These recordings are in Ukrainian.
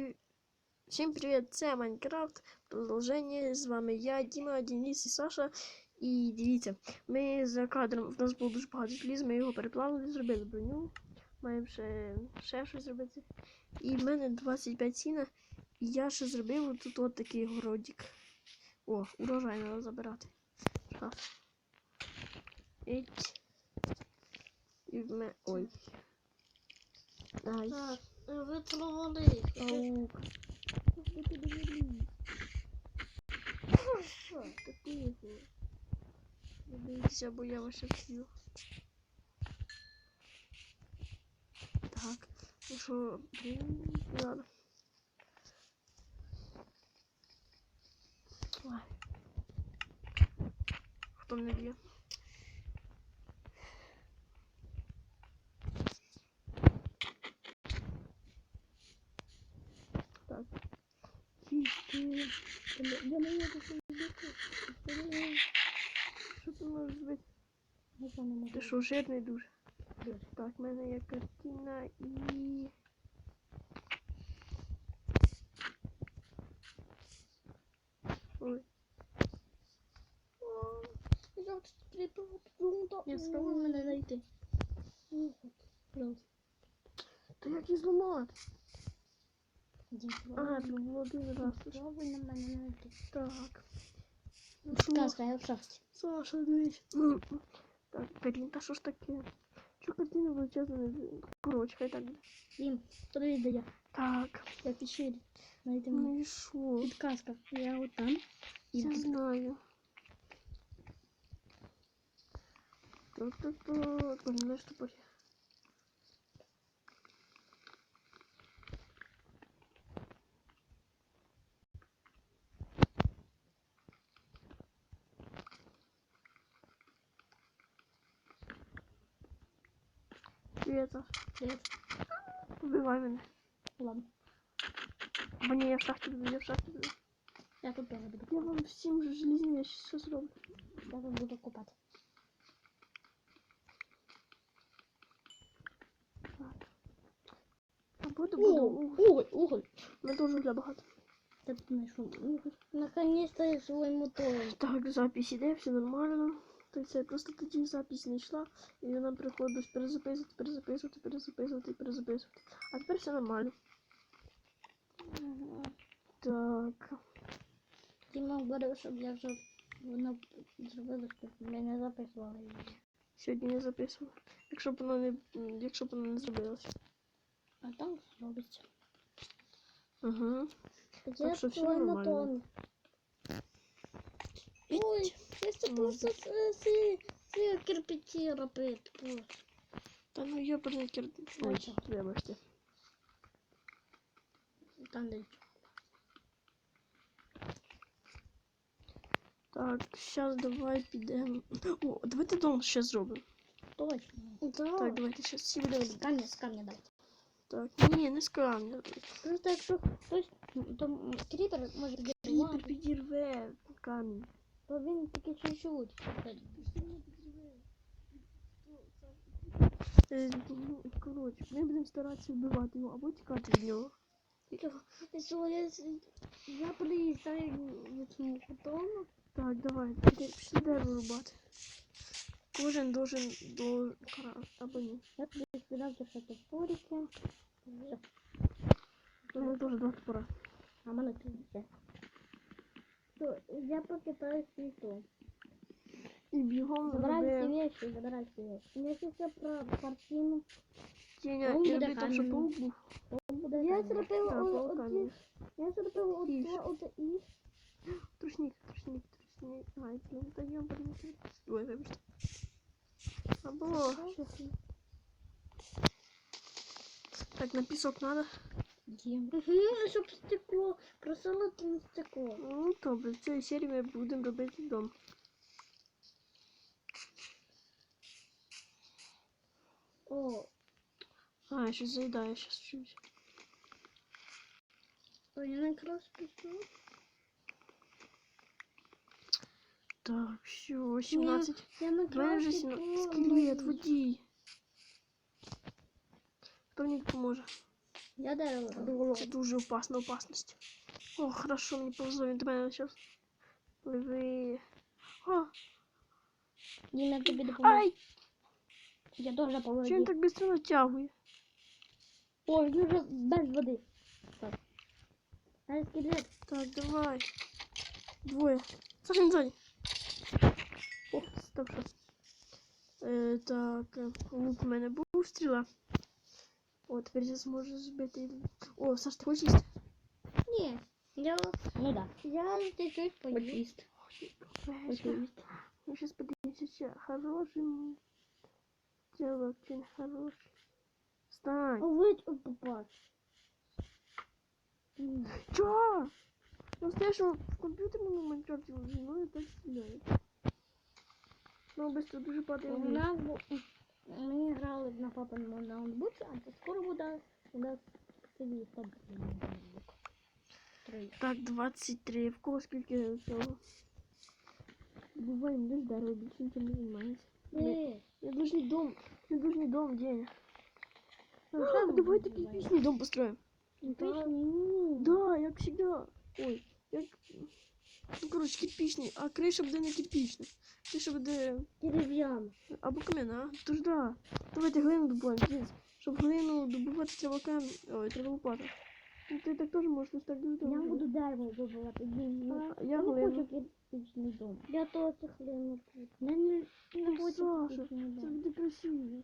Всі... Всім привіт! Це Майнкрафт. Продовження. З вами я, Діма, Денис і Саша. І дивіться, ми за кадром, в нас було дуже багато желіз, ми його переплавили, зробили броню. Маємо ще, ще щось зробити. І в мене 25 сіна. І я ще зробив тут от такий городик. О, урожай треба забирати. І в мене. Ой. Ай. Так, витравали. Паук. Что ты говоришь? Какую? Не боїться, бо я вас вб'ю. Так, ну що. Ой. Хто мене б'є? Так. Тільки... Я не можу що зробити. Що ти можеш зробити? Ти що, жирний дуже? Так, в мене є картина і... Ой. Я спробую мене знайти. Та як її зламати? Ага, Ага, це було один раз. Спробуй на мене знайти. Так. Ну що? Сказка, я в шахті. Саша, дивись. Так, блін, та що ж таке? Чого картина величезна не з- Коротше, хай так буде. Дім, подивись, де я. Так, Я в пещері. Знайди мене. ну і що? Підказка. Я от там. І Я тут. знаю. Так, так, так. Блин, знаешь, что похер. Привет, Саш. Привіт. Убивай меня. Ладно. Бо не, я в шахте буду, я в шахте буду. Я тут теж буду. Я вам всем же железные я сейчас роблю. Я тут буду копати. А буду, буду. уголь. уголь. Мне тоже для уголь. Наконец-то я свой мотор. Так, запись іде, все нормально. Так це просто тоді запись не йшла, і нам приходилось перезаписувати, перезаписувати, перезаписувати, перезаписувати. А тепер все нормально. Так. Діма говорив, щоб я вже воно зробила, щоб ми не записували її. Сьогодні не записувала. Якщо б воно не якщо б воно не зробилося. А там робиться. Угу. Где що всё твой нормально. Ой, я це Ну, просто ці, ці кирпичі робити. Боже. Та ну йобаний кір... Ой, Бачу. вибачте. Там де. Так, зараз давай підемо. О, давайте дом ще зробимо. Точно. Так, давайте зараз всі будемо. З камня, з камня давайте. Так, ні, не з камня. Просто якщо хтось, то кріпер може Кріпер підірвати, підірве камінь. То він таки чуть-чуть. Коротше, ми будемо старатися вбивати його або тікати від нього. Я, я приїжджаю від. Так, давай, пішли дерево рубати. Кожен должен до або ні. Я тобі скидав ще топорики. У мене теж два топора. А мене тут все. То я покидаю світло. І бігом Забирай всі роби вещи, забирай всі вещи. Якщо це про картину, тіня Он і буде роби так, щоб камінь. паук був. то буде Я камінь. зробила Так, о- паук оці- камінь. я зробила Кіш. оце оце і Трушник, трушник, трушник. Ай, блін, та я блін. Ой, вибачте. Або... Так, на пісок надо. Дім. Угу, щоб стекло, просолити на стекло. Ну, добре, в цій серії ми будемо робити дом. О, А, я щось заїдаю, щас чуть. то я якраз пішов. Так, все, 17. Я У мене накрав вже стекло. 17. Скелет, водій. Хто мені допоможе? Я дерево. Це дуже опасна опасність. О, хорошо, мені повезло, він до мене зараз. Пливи. О, Дім, я тобі допоможу. ай! Я теж по Чого він воді. так швидко натягує? Ой, він вже без води. Так. Ай, скелет. Так, давай. Двоє. Саша, не ззаді. О, стоп, що. Е, так, е, лук у мене був стріла. О, тепер я зможу збити. О, Саш, ти хочеш їсти? Ні, я, Ну да. я чуть-чуть Хочу поїм. їсти. Хочу Хочу їсти. Ну, сейчас подивимся, чи хороший м- чувак, чи не хороший. Встань. Вить попав. Чё? Настоящего в компьютерном Майнкрафте мною так стріляє. Ну, быстро дуже падає У вниз. нас бу- ми грали на папиному ноутбуці, а то скоро буде у нас собі папин ноутбук. Три. Так, 23. В кого скільки цього? Буваємо десь дерево, більше нічим не займається. Ні. Я должен дом, я должен дом, денег. Ну, А, що ми давай будемо такий робити? пісний дом построим. Та ні. Да, як всегда. Ой, як... Ну, коротше, кирпичний, а криша буде не кирпична. Криша буде Дерев'яна. або кам'яна. Тож да. Давайте глину добуваємо, дід. Щоб глину добувати, треба камінь. Ой, треба лопата. Ну, ти так теж можеш ось так дуже Я буду дерево добувати. Ну, я, а я я глину. кирпичний дом. Я теж хліну. Не, не, не хочу Саша, кирпичний дом. буде красиво.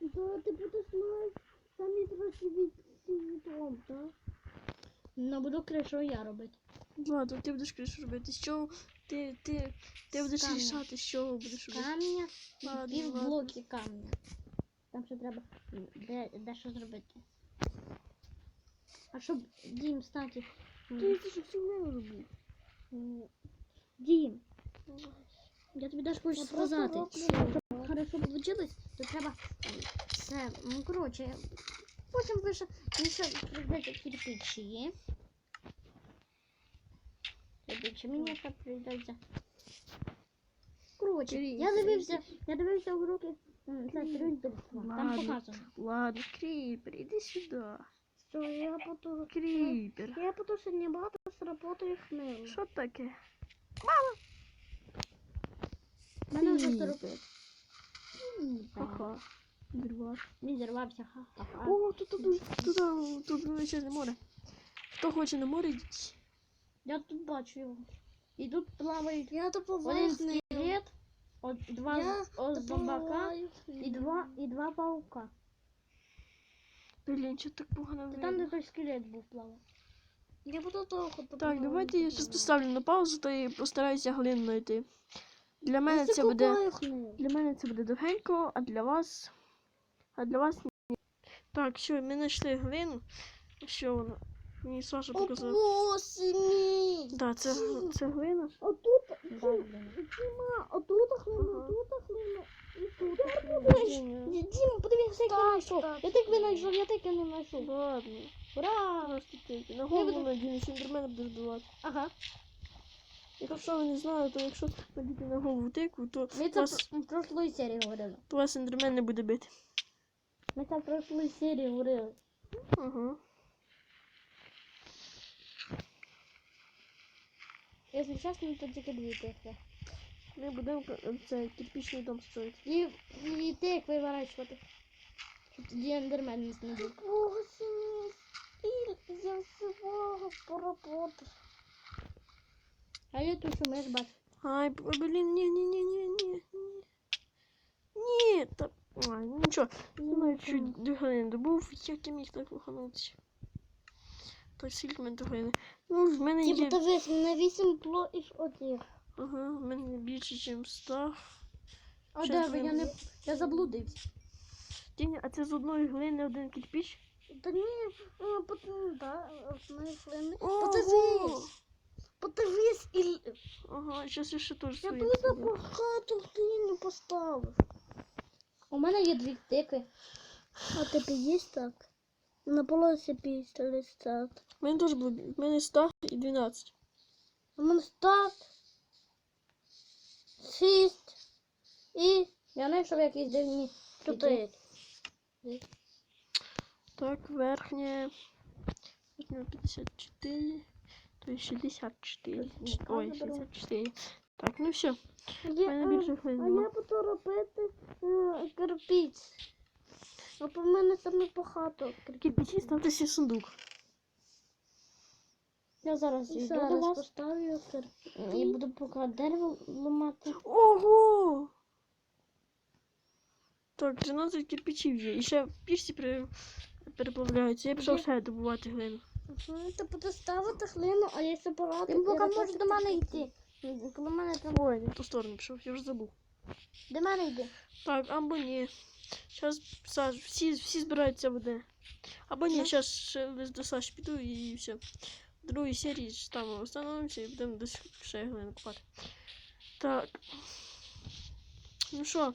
Да, ти будеш мати самі красиві дом, так? Ну, буду кришу я робити. Ладно, ти будеш кришу робити. З чого ти, ти, ти будеш камня. рішати, з чого будеш робити. Камня і Ладно, пів блоки камня. Там ще треба де, дещо зробити. А щоб дім стати. Ти це всю глину робив. Дім, я тобі теж хочу сказати. Щоб хорошо вийшло, то треба це. Ну, коротше, потім ви ще ви кирпичі. Кирпичі мені ще прийдеться. Коротше, я дивився, я дивився уроки. Там Ладно. показано. Ладно, кріпер, іди сюди. Що я буду... Кріпер. Я буду сьогодні багато сработаю хмелу. Що таке? У мене вже. 45. Ха-ха. Відривати. Він зірвався, ха-ха. О, тут, тут, тут, тут, тут величезне море. Хто хоче на море, йдіть. Я тут бачу його. І тут плавають Я один скелет, от, два Я зомбака і два, і два паука. Блін, що так погано Це там, де той скелет був плавав. Я буду довго Так, давайте я зараз поставлю на паузу та і постараюся глину знайти. Для мене це буде. Для мене це буде довгенько, а для вас. А для вас ні. Так, що, ми знайшли глину. Що вона? Мені Саша показав. Опусни. Так, це, це глина. Отут, Діма, отут хлину, Ага. тут хлину, і тут. Діма, подивися, як я знайшов. Я так знайшов, я так і не знайшов. Ладно. Ура! Просто тільки. На голову буду- надінеш, індермена буде вбивати. Ага. Якщо ви не знали, то якщо надіти на голову тикву, то Ми це вас, в прошлої серії говорили. то вас ендермен не буде бити. Ми це в прошлої серії говорили. Ага. Якщо чесно, то тільки дві тикви. Ми будемо е, це кирпичний дом строїти. І, і тикви вирощувати. Щоб тоді ендермен не снідав. Опусни. І я всього поработав. А я тут що ми ж бачу. Ай, б- блін, ні, ні, ні, ні, ні. Ні, Ні, та. Ай, ну нічого. Ну, чуть до глини добув, як я міг так В мене до глини? Ну, в мене Типу, є. дивись, на вісім плоїв одних. Ага, в мене більше, ніж 100. А Щас де ви? Я не. Я заблудився. Тіня, а це з одної глини один кирпич? Та ні, е, потім, да, одної хлини. Ого! Подивись. Подивись, і Ага, зараз я ще теж я свої. дуже зроблю. багато глини поставив. У мене є дві тикви. А тебе є так? На полосі 50. У мене теж було. В мене 100 і 12. У мене так. Шість. І Я знайшов якісь дивні. чотири. Так, верхнє. Верхнє 54. То есть 64. Ой, 64. Так, ну все. У я, більше а, хвилин а я буду робити е, кирпіч. А по мене саме багато Кирпичі ставте всі сундук. Я зараз йду до вас. поставлю кирпіч. Я буду поки дерево ламати. Ого! Так, 13 кирпичів є. І ще в пічці пере... переплавляються. Я пішов ще добувати глину. Ти будеш ставити глину, а я сепарати. Він поки може до мене йти. Коли мене там. Ой, не в ту сторону пішов, я вже забув. До мене йди. Так, або ні. Зараз Саш, всі, всі збираються в. Або ні, зараз ще до Саші піду і все. Другій серії там остановимося і будемо десь ще глину купати. Так. Ну що,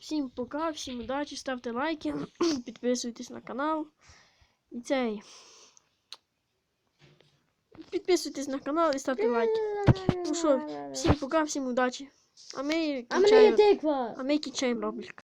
всім пока, всім удачі, ставте лайки, підписуйтесь на канал. І цей. Підписуйтесь на канал і ставте лайки. Ну що, всім пока, всім удачі. А ми кінчаємо, а ми кінчаємо ролик.